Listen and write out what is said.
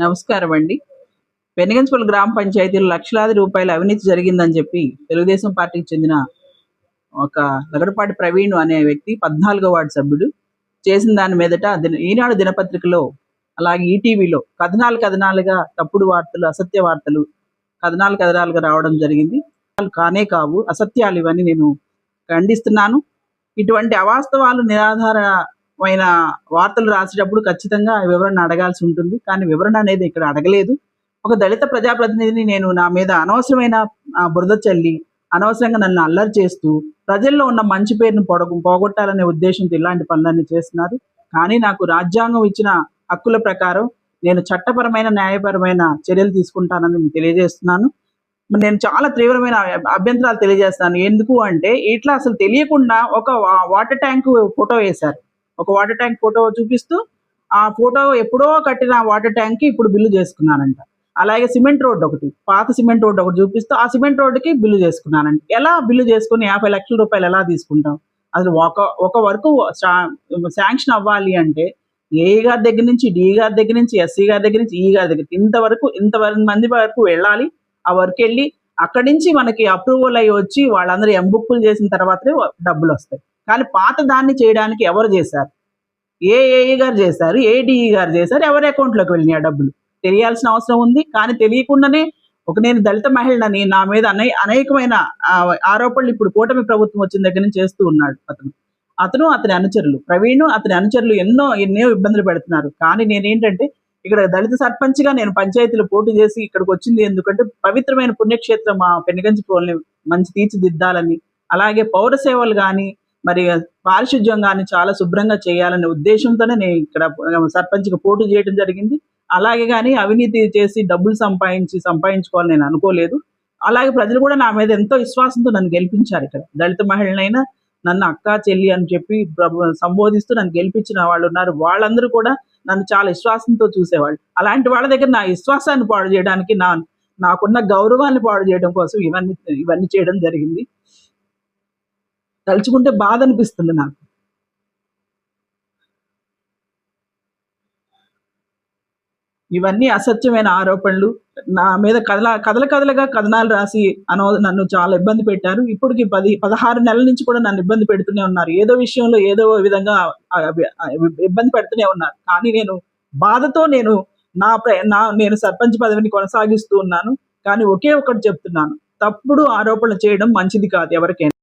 నమస్కారం అండి. పెనుగంచుపల్లి గ్రామ పంచాయతీలో లక్షలాది రూపాయల అవినీతి జరిగిందని చెప్పి తెలుగుదేశం పార్టీకి చెందిన ఒక లగడపాటి ప్రవీణ్ అనే వ్యక్తి పద్నాలుగో వార్డు సభ్యుడు చేసిన దాని మీదట దిన- ఈనాడు దినపత్రికలో అలాగే ఈటీవీలో కథనాలు కథనాలుగా తప్పుడు వార్తలు అసత్య వార్తలు కథనాలు కథనాలుగా రావడం జరిగింది. కానే కావు అసత్యాలు ఇవన్నీ నేను ఖండిస్తున్నాను. ఇటువంటి అవాస్తవాలు ఆయన వార్తలు రాసేటప్పుడు ఖచ్చితంగా వివరణ అడగాల్సి ఉంటుంది. కానీ వివరణ అనేది ఇక్కడ అడగలేదు. ఒక దళిత ప్రజాప్రతినిధిని నేను నా మీద అనవసరమైన బురద చల్లి అనవసరంగా నన్ను అల్లరి చేస్తూ ప్రజల్లో ఉన్న మంచి పేరును పొడగు పోగొట్టాలనే ఉద్దేశంతో ఇలాంటి పనులన్నీ చేస్తున్నారు. కానీ నాకు రాజ్యాంగం ఇచ్చిన హక్కుల ప్రకారం నేను చట్టపరమైన న్యాయపరమైన చర్యలు తీసుకుంటానని మీకు తెలియజేస్తున్నాను. నేను చాలా తీవ్రమైన అభ్యంతరాలు తెలియజేస్తాను ఎందుకు అంటే ఇట్లా అసలు తెలియకుండా ఒక వాటర్ ట్యాంక్ ఫోటో వేశారు. ఒక వాటర్ ట్యాంక్ ఫోటో చూపిస్తూ ఆ ఫోటో ఎప్పుడో కట్టిన వాటర్ ట్యాంక్కి ఇప్పుడు బిల్లు చేసుకున్నానంట అలాగే సిమెంట్ రోడ్ ఒకటి పాత సిమెంట్ రోడ్ ఒకటి చూపిస్తూ ఆ సిమెంట్ రోడ్డుకి బిల్లు చేసుకున్నానంట ఎలా బిల్లు చేసుకుని యాభై లక్షల రూపాయలు ఎలా తీసుకుంటాం? అసలు ఒక ఒక వరకు శాంక్షన్ అవ్వాలి అంటే ఏ గారి దగ్గర నుంచి డి గారి దగ్గర నుంచి ఎస్సీ గారి దగ్గర నుంచి ఈ గారి దగ్గర ఇంతవరకు ఇంతవరకు మంది వరకు వెళ్ళాలి. ఆ వర్క్ వెళ్ళి అక్కడి నుంచి మనకి అప్రూవల్ అయ్యి వచ్చి వాళ్ళందరూ ఎంబుక్కులు చేసిన తర్వాతనే డబ్బులు వస్తాయి. కానీ పాత దాన్ని చేయడానికి ఎవరు చేశారు? ఏ ఏఈ గారు చేశారు ఏ డిఈ గారు చేశారు ఎవరి అకౌంట్లోకి వెళ్ళినాయి డబ్బులు? తెలియాల్సిన అవసరం ఉంది. కానీ తెలియకుండానే ఒక నేను దళిత మహిళని నా మీద అనే అనేకమైన ఆరోపణలు ఇప్పుడు కూటమి ప్రభుత్వం వచ్చిన దగ్గర నుంచి చేస్తూ ఉన్నాడు అతను. అతను అతని అనుచరులు. ప్రవీణ్ అతని అనుచరులు ఎన్నో ఎన్నో ఇబ్బందులు పెడుతున్నారు. కానీ నేనేంటంటే ఇక్కడ దళిత సర్పంచ్గా నేను పంచాయతీలో పోటీ చేసి ఇక్కడికి వచ్చింది ఎందుకంటే పవిత్రమైన పుణ్యక్షేత్రం మా పెనుగంచి పోల్ని మంచి తీర్చిదిద్దాలని అలాగే పౌర సేవలు కానీ మరి పారిశుధ్యం కానీ చాలా శుభ్రంగా చేయాలనే ఉద్దేశంతోనే నేను ఇక్కడ సర్పంచ్గా పోటీ చేయడం జరిగింది. అలాగే కానీ అవినీతి చేసి డబ్బులు సంపాదించి సంపాదించుకోవాలని నేను అనుకోలేదు. అలాగే ప్రజలు కూడా నా మీద ఎంతో విశ్వాసంతో నన్ను గెలిపించారు ఇక్కడ. దళిత మహిళనైనా నన్ను అక్క చెల్లి అని చెప్పి సంబోధిస్తూ నన్ను గెలిపించిన వాళ్ళు ఉన్నారు. వాళ్ళందరూ కూడా నన్ను చాలా విశ్వాసంతో చూసేవాళ్ళు. అలాంటి వాళ్ళ దగ్గర నా విశ్వాసాన్ని పాడు చేయడానికి నా నాకున్న గౌరవాన్ని పాడు చేయడం కోసం ఇవన్నీ ఇవన్నీ చేయడం జరిగింది. తలుచుకుంటే బాధ అనిపిస్తుంది నాకు. ఇవన్నీ అసత్యమైన ఆరోపణలు. నా మీద కథల కథల కథలుగా కథనాలు రాసి అనో నన్ను చాలా ఇబ్బంది పెట్టారు. ఇప్పటికి పది పదహారు నెలల నుంచి కూడా నన్ను ఇబ్బంది పెడుతూనే ఉన్నారు. ఏదో విషయంలో ఏదో విధంగా ఇబ్బంది పెడుతూనే ఉన్నారు. కానీ నేను బాధతో నేను నా ప్ర- నా నేను సర్పంచ్ పదవిని కొనసాగిస్తూ ఉన్నాను. కానీ ఒకే ఒకటి చెప్తున్నాను. తప్పుడు ఆరోపణలు చేయడం మంచిది కాదు ఎవరికైనా.